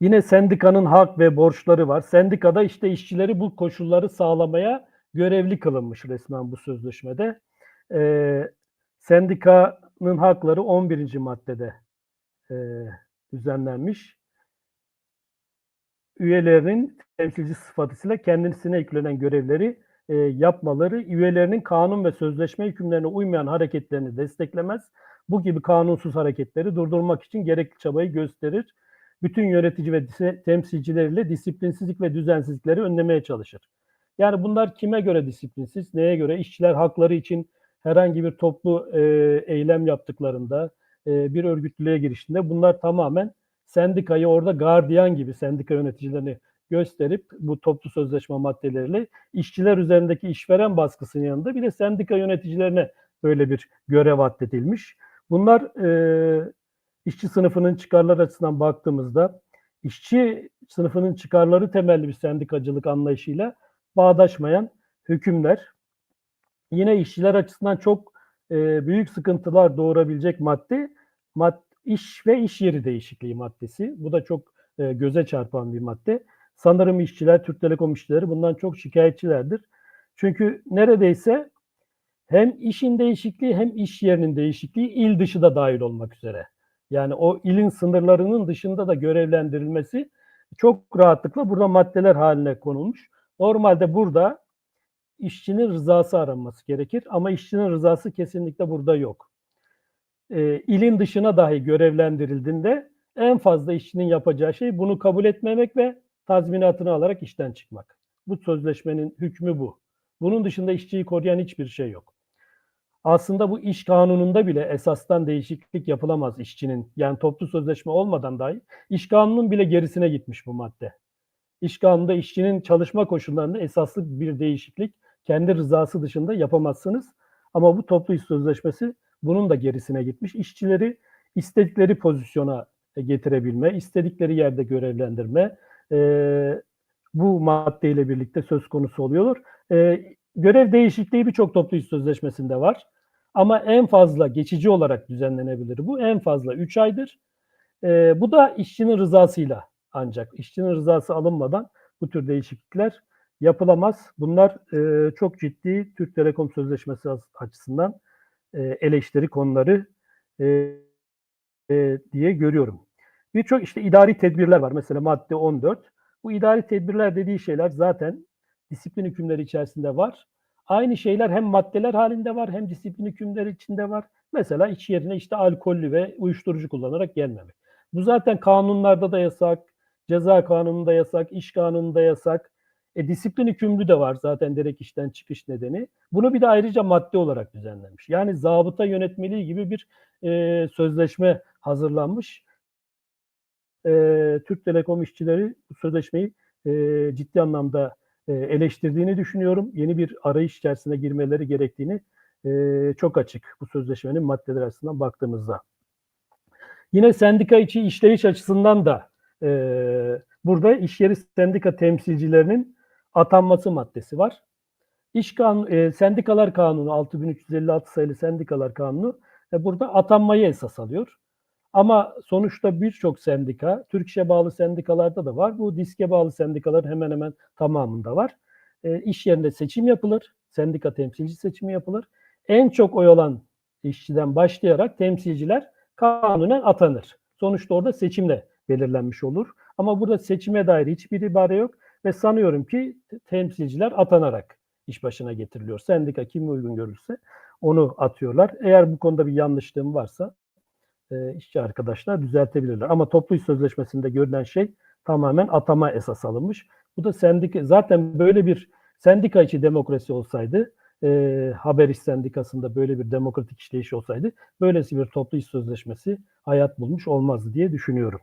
Yine sendikanın hak ve borçları var. Sendikada işte işçileri bu koşulları sağlamaya görevli kılınmış resmen bu sözleşmede. Ee, sendikanın hakları 11. maddede e, düzenlenmiş. Üyelerinin temsilci sıfatıyla kendisine yüklenen görevleri e, yapmaları, üyelerinin kanun ve sözleşme hükümlerine uymayan hareketlerini desteklemez. Bu gibi kanunsuz hareketleri durdurmak için gerekli çabayı gösterir. Bütün yönetici ve temsilcileriyle disiplinsizlik ve düzensizlikleri önlemeye çalışır. Yani bunlar kime göre disiplinsiz, neye göre? İşçiler hakları için herhangi bir toplu e, eylem yaptıklarında, e, bir örgütlülüğe girişinde bunlar tamamen sendikayı orada gardiyan gibi sendika yöneticilerini gösterip bu toplu sözleşme maddeleriyle işçiler üzerindeki işveren baskısının yanında bir de sendika yöneticilerine böyle bir görev atfedilmiş. Bunlar e, işçi sınıfının çıkarları açısından baktığımızda işçi sınıfının çıkarları temelli bir sendikacılık anlayışıyla bağdaşmayan hükümler. Yine işçiler açısından çok e, büyük sıkıntılar doğurabilecek madde mad, iş ve iş yeri değişikliği maddesi. Bu da çok e, göze çarpan bir madde. Sanırım işçiler, Türk Telekom işçileri bundan çok şikayetçilerdir. Çünkü neredeyse hem işin değişikliği hem iş yerinin değişikliği il dışı da dahil olmak üzere. Yani o ilin sınırlarının dışında da görevlendirilmesi çok rahatlıkla burada maddeler haline konulmuş. Normalde burada işçinin rızası aranması gerekir ama işçinin rızası kesinlikle burada yok. E, ilin dışına dahi görevlendirildiğinde en fazla işçinin yapacağı şey bunu kabul etmemek ve tazminatını alarak işten çıkmak. Bu sözleşmenin hükmü bu. Bunun dışında işçiyi koruyan hiçbir şey yok. Aslında bu iş kanununda bile esastan değişiklik yapılamaz işçinin. Yani toplu sözleşme olmadan dahi iş kanunun bile gerisine gitmiş bu madde. İş kanununda işçinin çalışma koşullarında esaslı bir değişiklik kendi rızası dışında yapamazsınız. Ama bu toplu iş sözleşmesi bunun da gerisine gitmiş. İşçileri istedikleri pozisyona getirebilme, istedikleri yerde görevlendirme e, bu maddeyle birlikte söz konusu oluyor. E, görev değişikliği birçok toplu iş sözleşmesinde var. Ama en fazla geçici olarak düzenlenebilir bu. En fazla 3 aydır. E, bu da işçinin rızasıyla ancak. işçinin rızası alınmadan bu tür değişiklikler yapılamaz. Bunlar e, çok ciddi Türk Telekom Sözleşmesi açısından e, eleştiri konuları e, e, diye görüyorum. Birçok işte idari tedbirler var. Mesela madde 14. Bu idari tedbirler dediği şeyler zaten disiplin hükümleri içerisinde var. Aynı şeyler hem maddeler halinde var hem disiplin hükümleri içinde var. Mesela iç yerine işte alkollü ve uyuşturucu kullanarak gelmemek. Bu zaten kanunlarda da yasak, ceza kanununda yasak, iş kanununda yasak. E, disiplin hükümlü de var zaten direkt işten çıkış nedeni. Bunu bir de ayrıca madde olarak düzenlenmiş. Yani zabıta yönetmeliği gibi bir e, sözleşme hazırlanmış. E, Türk Telekom işçileri bu sözleşmeyi e, ciddi anlamda eleştirdiğini düşünüyorum. Yeni bir arayış içerisine girmeleri gerektiğini e, çok açık bu sözleşmenin maddeleri açısından baktığımızda. Yine sendika içi işleyiş açısından da e, burada iş yeri sendika temsilcilerinin atanması maddesi var. İş kanunu, e, sendikalar kanunu 6356 sayılı sendikalar kanunu e, burada atanmayı esas alıyor. Ama sonuçta birçok sendika, Türk İş'e bağlı sendikalarda da var. Bu diske bağlı sendikaların hemen hemen tamamında var. E, iş yerinde seçim yapılır. Sendika temsilci seçimi yapılır. En çok oy alan işçiden başlayarak temsilciler kanunen atanır. Sonuçta orada seçimle belirlenmiş olur. Ama burada seçime dair hiçbir ibare yok ve sanıyorum ki temsilciler atanarak iş başına getiriliyor. Sendika kim uygun görürse onu atıyorlar. Eğer bu konuda bir yanlışlığım varsa e, işçi arkadaşlar düzeltebilirler. Ama toplu iş sözleşmesinde görülen şey tamamen atama esas alınmış. Bu da sendika zaten böyle bir sendika içi demokrasi olsaydı e, haber iş sendikasında böyle bir demokratik işleyiş olsaydı böylesi bir toplu iş sözleşmesi hayat bulmuş olmazdı diye düşünüyorum.